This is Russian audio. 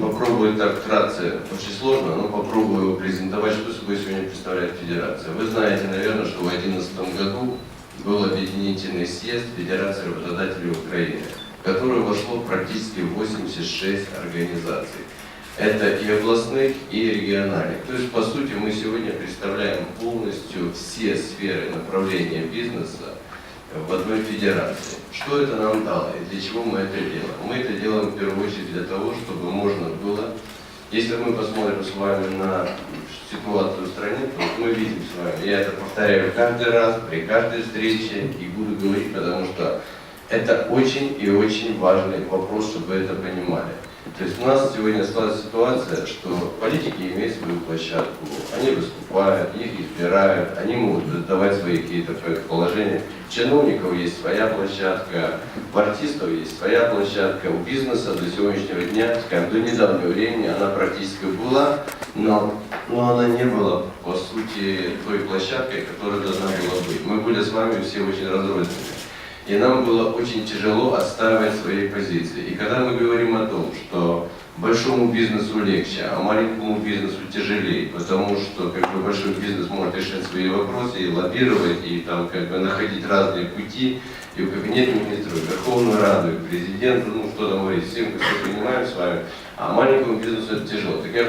попробую так вкратце, очень сложно, но попробую презентовать, что собой сегодня представляет Федерация. Вы знаете, наверное, что в 2011 году был объединительный съезд Федерации работодателей Украины, в который вошло практически 86 организаций. Это и областных, и региональных. То есть, по сути, мы сегодня представляем полностью все сферы направления бизнеса в одной федерации. Что это нам дало и для чего мы это делаем? Мы это делаем в первую очередь для того, чтобы можно было, если мы посмотрим с вами на ситуацию в стране, то мы видим с вами, я это повторяю каждый раз, при каждой встрече и буду говорить, потому что это очень и очень важный вопрос, чтобы вы это понимали. То есть у нас сегодня сложилась ситуация, что политики имеют свою площадку, они выступают, их избирают, они могут давать свои какие-то предположения. Чиновников есть своя площадка, у артистов есть своя площадка, у бизнеса до сегодняшнего дня, скажем, до недавнего времени она практически была, но, но она не была, по сути, той площадкой, которая должна была быть. Мы были с вами все очень разрознены. И нам было очень тяжело отстаивать свои позиции. И когда мы говорим о том, что большому бизнесу легче, а маленькому бизнесу тяжелее, потому что как бы, большой бизнес может решать свои вопросы и лоббировать, и там как бы находить разные пути, и в кабинете министров, и Верховную Раду, и к президенту, ну что там говорить, всем, как мы понимаем с вами, а маленькому бизнесу это тяжело. Так я